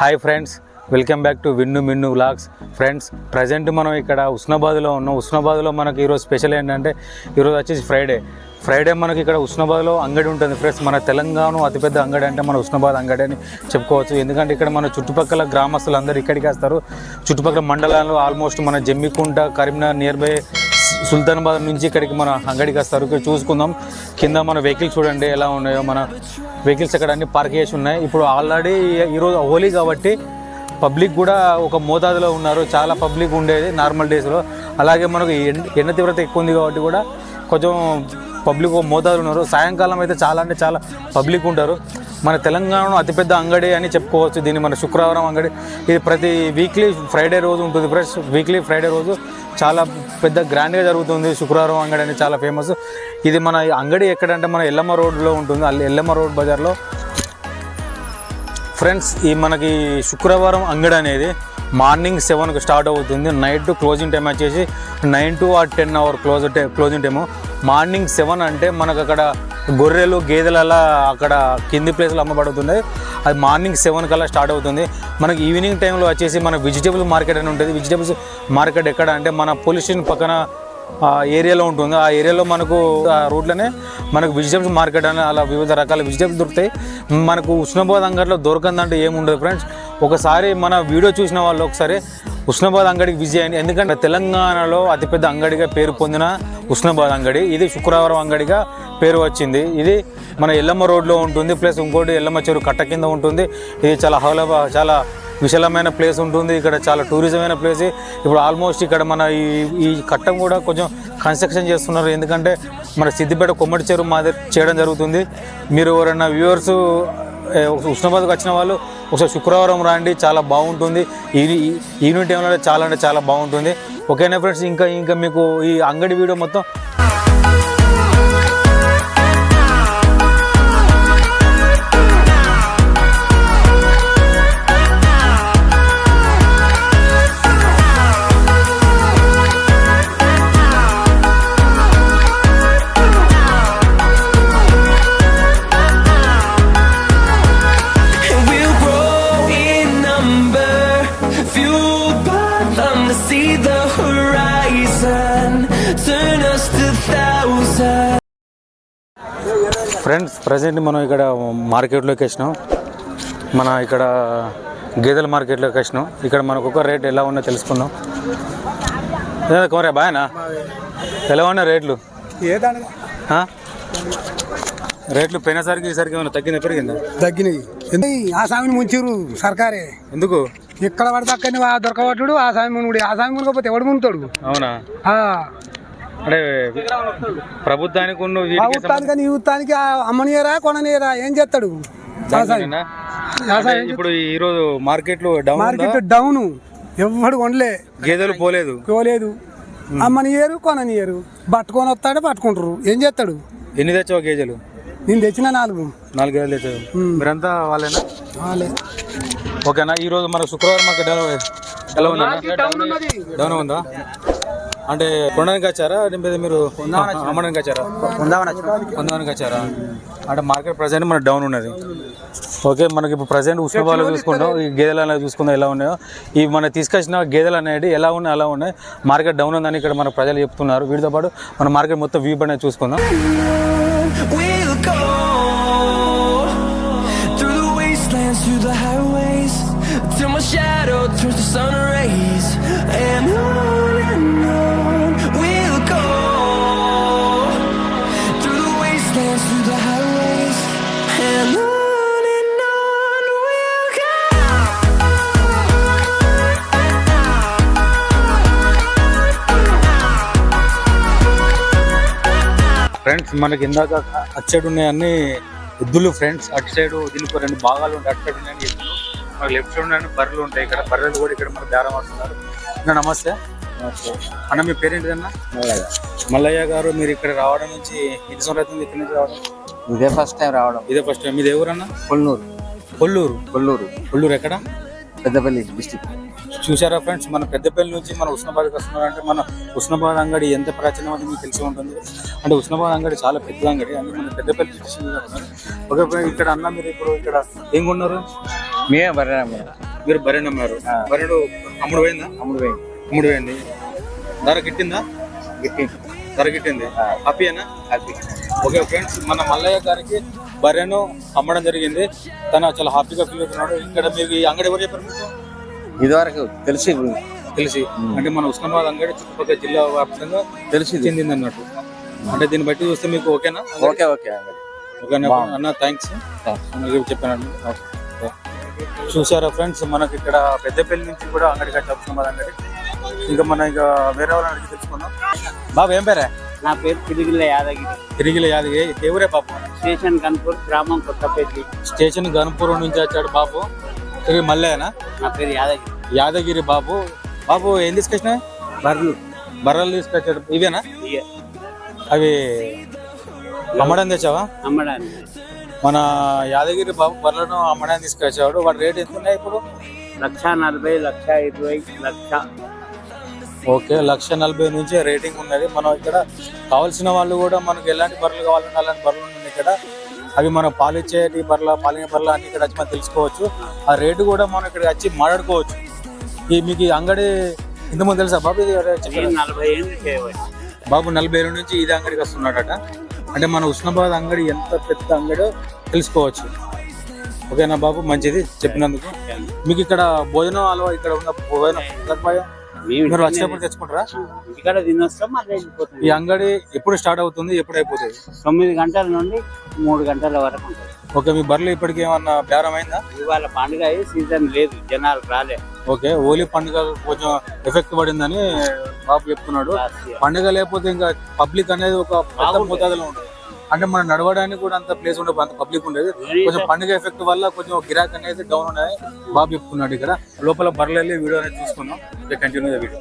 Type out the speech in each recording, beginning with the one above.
Hi friends welcome back to Vinnu Minnu vlogs. Friends present మనం ఇక్కడ ఉస్నాబాద్లో ఉన్నాం. ఉస్నాబాద్లో మనకి ఈరోజు స్పెషల్ ఏంటంటే ఈరోజు వచ్చేసి ఫ్రైడే. ఫ్రైడే మనకి ఇక్కడ ఉస్నాబాద్లో అంగడి ఉంటుంది ఫ్రెండ్స్. మన తెలంగాణ అతిపెద్ద అంగడి అంటే మన ఉస్నాబాద్ అంగడి అని చెప్పుకోవచ్చు. ఎందుకంటే ఇక్కడ మన చుట్టుపక్కల గ్రామస్తులు అందరూ ఇక్కడికి వస్తారు. చుట్టుపక్కల మండలాలు ఆల్మోస్ట్ మన జమ్మికుంట కరీంనగర్ నియర్ బై సుల్తానాబాద్ నుంచి ఇక్కడికి మన అంగడికి వస్తారు ఇక్కడ చూసుకుందాం. కింద మన వెహికల్స్ చూడండి ఎలా ఉన్నాయో మన వెహికల్స్ ఇక్కడ అన్ని పార్క్ చేసి ఉన్నాయి. ఇప్పుడు ఆల్రెడీ ఈరోజు హోలీ కాబట్టి పబ్లిక్ కూడా ఒక మోతాదులో ఉన్నారు. చాలా పబ్లిక్ ఉండేది నార్మల్ డేస్లో అలాగే మనకు ఎండ ఎండ తీవ్రత ఎక్కువ ఉంది కాబట్టి కూడా కొంచెం పబ్లిక్ ఒక ఉన్నారు. సాయంకాలం అయితే చాలా అంటే చాలా పబ్లిక్ ఉంటారు. మన తెలంగాణలో అతిపెద్ద అంగడి అని చెప్పుకోవచ్చు. దీన్ని మన శుక్రవారం అంగడి. ఇది ప్రతి వీక్లీ ఫ్రైడే రోజు ఉంటుంది ఫ్రెష్ వీక్లీ ఫ్రైడే రోజు. చాలా పెద్ద గ్రాండ్గా జరుగుతుంది శుక్రవారం అంగడి అని చాలా ఫేమస్ ఇది మన అంగడి ఎక్కడంటే మన ఎల్లమ్మ రోడ్లో ఉంటుంది. ఎల్లమ్మ రోడ్ బజార్లో. ఫ్రెండ్స్ ఈ మనకి శుక్రవారం అంగడి అనేది మార్నింగ్ సెవెన్కి స్టార్ట్ అవుతుంది. నైట్ క్లోజింగ్ టైం వచ్చేసి nine to or ten hour close closing time. Morning seven అంటే మనకు అక్కడ గొర్రెలు గేదెలలా అక్కడ కింది ప్లేస్లో అమ్మబడుతున్నాయి అది మార్నింగ్ సెవెన్ కల్లా స్టార్ట్ అవుతుంది. మనకి ఈవినింగ్ టైంలో వచ్చేసి మన వెజిటేబుల్ మార్కెట్ అని ఉంటుంది. వెజిటేబుల్స్ మార్కెట్ ఎక్కడ అంటే మన పోలీస్ స్టేషన్ పక్కన ఏరియాలో ఉంటుంది. ఆ ఏరియాలో మనకు ఆ రూట్లోనే మనకు వెజిటేబుల్స్ మార్కెట్ అని అలా వివిధ రకాల వెజిటేబుల్స్ దొరుకుతాయి. మనకు ఉష్ణబాద్ అంగడిలో దొరకందంటే ఏముండదు ఫ్రెండ్స్ ఒకసారి మన వీడియో చూసిన వాళ్ళు ఒకసారి ఉష్ణబాద్ అంగడికి విజయ్ అయింది ఎందుకంటే తెలంగాణలో అతిపెద్ద అంగడిగా పేరు పొందిన ఉష్ణబాద్ అంగడి. ఇది శుక్రవారం అంగడిగా పేరు వచ్చింది. ఇది మన ఎల్లమ్మ రోడ్లో ఉంటుంది. ప్లస్ ఇంకోటి ఎల్లమ్మ చెరువు కట్ట కింద ఉంటుంది. ఇది చాలా హౌలభ చాలా విశాలమైన ప్లేస్ ఉంటుంది. ఇక్కడ చాలా టూరిజం అయిన ప్లేస్. ఇప్పుడు ఆల్మోస్ట్ ఇక్కడ మన ఈ ఈ కట్టం కూడా కొంచెం కన్స్ట్రక్షన్ చేస్తున్నారు. ఎందుకంటే మన సిద్దిపేట కొమ్మటి చెరువు మాదిరి చేయడం జరుగుతుంది. మీరు ఎవరైనా వ్యూవర్స్ ఉష్ణబాద్కి వచ్చిన వాళ్ళు ఒకసారి శుక్రవారం రండి. చాలా బాగుంటుంది. ఈ ఈ- ఈవినింగ్ టైంలో చాలా అంటే చాలా బాగుంటుంది. ఓకేనా ఫ్రెండ్స్? ఇంకా ఇంకా మీకు ఈ అంగడి వీడియో మొత్తం ఫ్రెండ్స్ ప్రజెంట్ మనం ఇక్కడ మార్కెట్లోకి వచ్చినాం. మన ఇక్కడ గేదెల మార్కెట్లోకి వచ్చినాం. ఇక్కడ మనకు ఒక రేట్ ఎలా ఉన్నా తెలుసుకుందాం. కోరే బాయనా ఎలా ఉన్నాయి రేట్లు? రేట్లు పోయినసరికి ఈసరికి ఏమైనా తగ్గిందా పెరిగిందా? తగ్గినాయి. ఆ స్వామిని ముంచిరు సర్కారే? ఎందుకు? ఎక్కడ పడితే అక్కడిని ఆ దొరకబట్టుడు ఆ స్వామి మునుగుడు. ఆ స్వామి మునకపోతే ఎవడు మునుతాడు అవునా? ఆ, అంటే ప్రభుత్వానికి ప్రభుత్వానికి ఆ అమ్మనియరా కొననియరా? ఏం చేస్తాడు? ఇప్పుడు ఈ రోజు మార్కెట్లు డౌన్ ఉందా? Market down. ఎవ్వడు కొనలే. గేదెలు పోలేదు. కోలేదు అమ్మనియరు కొననియరు. పట్టుకొని వస్తాడు పట్టుకుంటారు. ఏం చేస్తాడు? ఎన్ని తెచ్చావు గేదెలు? నేను తెచ్చిన నాలుగు. నాలుగు గేదెలు తెచ్చావు. మీరంతా వాళ్ళేనా? వాళ్ళే. ఓకేనా? ఈ రోజు మన శుక్రవారం మార్కెట్ ఎలా ఎలా ఉందా? డౌన్ ఉందా? అంటే కొనడానికి వచ్చారా లేదా మీరు అమ్మడానికి వచ్చారా పొందడానికి వచ్చారా అంటే మార్కెట్ ప్రజెంట్ మన డౌన్ ఉన్నది. ఓకే మనకి ఇప్పుడు ప్రజెంట్ ఉష్ణపాలు చూసుకుంటాం ఈ గేదెలు అనేవి చూసుకుందాం ఎలా ఉన్నాయో ఈ మన తీసుకొచ్చిన గేదెలు అనేవి ఎలా ఉన్నాయి అలా ఉన్నాయి. మార్కెట్ డౌన్ ఉందని ఇక్కడ మన ప్రజలు చెప్తున్నారు. వీటితో పాటు మన మార్కెట్ మొత్తం వ్యూ అనేది చూసుకుందాం. Through the wastelands, through the highways, till my shadow friends మనకి ఇందాక అటు సైడ్ ఉన్నాయి అన్ని ఎద్దులు ఫ్రెండ్స్. అటు సైడ్ దీనికి రెండు భాగాలు ఉంటాయి. అటు సైడ్ ఉన్నాయని ఎద్దులు. మనకి లెఫ్ట్ సైడ్ ఉన్నాయని బర్రెలు ఉంటాయి. ఇక్కడ బర్రెలు కూడా ఇక్కడ మనకు బేరం ఆడుతున్నారు అన్న నమస్తే. అన్న మీ పేరేంటిదన్న మల్లయ్య. గారు మీరు ఇక్కడ రావడం నుంచి ఎన్ని సంవత్సరాలు అవుతుంది ఇక్కడ నుంచి రావడం? ఇదే ఫస్ట్ టైం రావడం. ఇదే ఫస్ట్ టైం ఇది ఎవరన్నా కొల్లూరు. కొల్లూరు. కొల్లూరు. కొల్లూరు ఎక్కడ? పెద్దపల్లి డిస్టిక్ చూసారా ఫ్రెండ్స్? మన పెద్దపల్లి నుంచి మన ఉస్నాబాద్కి వస్తున్నారంటే మన ఉస్నాబాద్ అంగడి ఎంత ప్రాచీనం అని మీకు తెలిసి ఉంటుంది. అంటే ఉస్నాబాద్ అంగడి చాలా పెద్ద అంగడి. అంటే మన పెద్దపల్లి ఓకే ఇక్కడ అన్న మీరు ఇప్పుడు ఇక్కడ ఏం కొన్నారు? మేమే బర్రె మీరు బర్రెను అమ్మారు బర్రెడు అమ్ముడు పోయిందా? అమ్ముడు పోయింది. అమ్ముడు పోయింది. ధర గిట్టిందా? గిట్టి ధర గిట్టింది. హ్యాపీయేనా? ఓకే ఫ్రెండ్స్ మన మల్లయ్య గారికి బర్రెను అమ్మడం జరిగింది. తను చాలా హ్యాపీగా ఫీల్ అవుతున్నాడు. ఇక్కడ మీరు ఈ అంగడి ఎవరు చెప్పారు మీకు? ఇదివరకు తెలిసి తెలిసి అంటే మన ఉస్మానాబాద్ అంగడి చుట్టుపక్కల జిల్లా వ్యాప్తంగా తెలిసి చెందింది అన్నట్టు. అంటే దీన్ని బట్టి చూస్తే మీకు ఓకేనా? ఓకే ఓకే అంగడి. ఓకేనా? అన్న థ్యాంక్స్ చెప్పాను చూసారా ఫ్రెండ్స్ మనకి ఇక్కడ పెద్దపల్లి నుంచి కూడా అంగడికి వచ్చి ఉస్మానాబాద్ అంగడి. ఇంకా మనం ఇంకా వేరే వాళ్ళని అడిగి తెలుసుకుందాం. బాబు ఏం పేరే? నా పేరు పిలిగిల్ల యాదగిరి. తిరిగి యాది ఎవరే బాబు? స్టేషన్ కన్పూర్ గ్రామం కొత్తపేట స్టేషన్ గన్పురం నుంచి వచ్చాడు బాబు. తిరిగి మల్లేనా నా పేరు యాదగిరి. యాదగిరి బాబు. బాబు ఏం తీసుకొచ్చినా బర్లు బర్రెలు తీసుకొచ్చాడు ఇవేనా. అవి అమ్మడం తెచ్చావా? అమ్మడానికి మన యాదగిరి బాబు బర్రెలను అమ్మడానికి తీసుకొచ్చాడు వాడి రేట్ ఎంత ఉన్నాయి ఇప్పుడు? లక్ష నలభై లక్ష ఇరవై లక్ష. ఓకే లక్ష నలభై నుంచి రేటింగ్ ఉన్నది. మనం ఇక్కడ కావాల్సిన వాళ్ళు కూడా మనకు ఎలాంటి బర్రెలు కావాలన్నా అలాంటి బర్రెలు ఉన్నాయి ఇక్కడ అవి మనం పాలిచ్చేటి బర్రెల పాలిన బర్రెల అన్ని ఇక్కడ వచ్చి మనం తెలుసుకోవచ్చు. ఆ రేటు కూడా మనం ఇక్కడ వచ్చి మాట్లాడుకోవచ్చు. ఈ మీకు ఈ అంగడి ఇంతకుముందు తెలుసా బాబు ఇది? నలభై బాబు నలభై ఏళ్ళ నుంచి ఇది అంగడికి వస్తున్నాడట. అంటే మన ఉస్నాబాద్ అంగడి ఎంత పెద్ద అంగడో తెలుసుకోవచ్చు. ఓకేనా బాబు? మంచిది. చెప్పినందుకు. మీకు ఇక్కడ భోజనం అలవా ఇక్కడ ఉన్న భోజనం మీరు వచ్చినప్పుడు తెచ్చుకుంటారా? ఇక్కడ తినొస్తాం మళ్ళీ ఈ అంగడి ఎప్పుడు స్టార్ట్ అవుతుంది ఎప్పుడు అయిపోతుంది? తొమ్మిది గంటల నుండి మూడు గంటల వరకు ఉంటుంది. ఓకే మీ బర్రెలు ఇప్పటికి ఏమన్నా అయిందా? ఇవాళ పండుగ అయ్యి సీజన్ లేదు జనాలు రాలే. ఓకే హోలీ పండుగ కొంచెం ఎఫెక్ట్ పడిందని బాబు చెప్తున్నాడు. పండుగ లేకపోతే ఇంకా పబ్లిక్ అనేది ఒక పెద్ద మోతాదులో ఉంటుంది. అంటే మనం నడవడానికి కూడా అంత ప్లేస్ ఉండదు అంత పబ్లిక్ ఉండేది. కొంచెం పండుగ ఎఫెక్ట్ వల్ల కొంచెం గిరాక్ అనేది డౌన్ ఉన్నాయి బాబు చెప్తున్నాడు ఇక్కడ. లోపల బర్రెలు వీడియో అనేది చూసుకున్నాం కంటిన్యూ వీడియో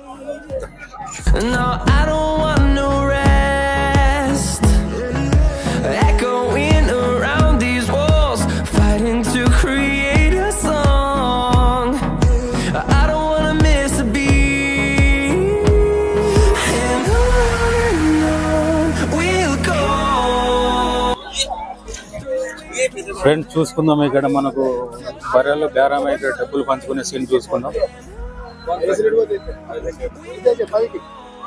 ఫ్రెండ్స్ చూసుకుందాం ఇక్కడ మనకు బర్రెలు బేరం ఇక్కడ డబ్బులు పంచుకునే సీన్ చూసుకుందాం.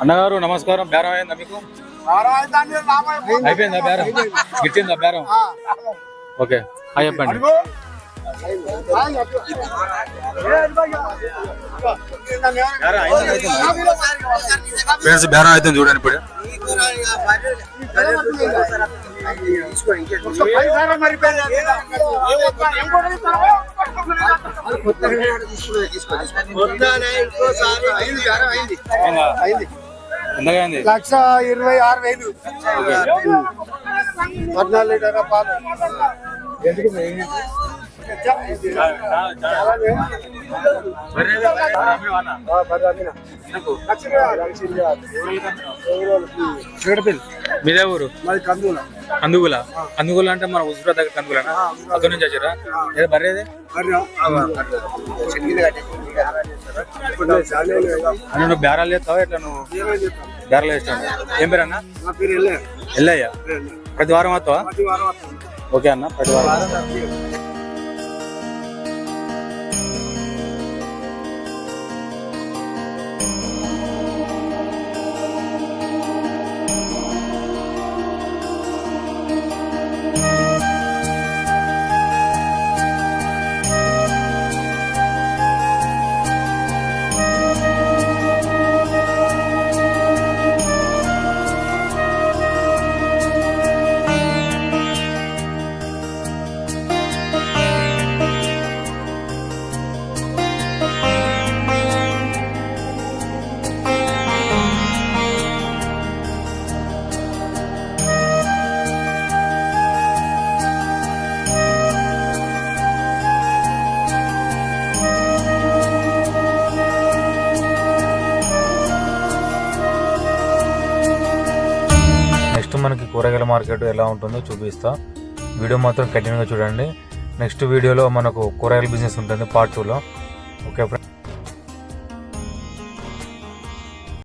అన్నగారు నమస్కారం. బేరం అయిందా మీకు? అయిపోయిందా బేరం? గిట్టిందా బేరం? ఓకే. చెప్పండి. ఫ్రెండ్స్ బేరం అవుతుంది చూడండి ఇప్పుడు. లక్ష ఇరవై ఆరు వేలు. పద్నాలుగు లీటర్ పాలు. మీదే ఊరు? కందుగుల. కందుగుల అంటే మన ఉసురా దగ్గర కందుగులనా అక్కడ నుంచి వచ్చారా? ఏదో బర్రేది నువ్వు బేరాలు చేస్తావా? ఎట్లా నువ్వు బేరాలు వేస్తాను ఏం పేరు అన్న? ఎల్లయ్య. ప్రతి వారం వస్తావా. ఓకే అన్న ప్రతి వారం. మనకి కూరగాయల మార్కెట్ ఎలా ఉంటుందో చూపిస్తా. వీడియో మాత్రం కంటిన్యూగా చూడండి. నెక్స్ట్ వీడియోలో మనకు కూరగాయల బిజినెస్ ఉంటుంది పార్ట్ టూలో ఓకే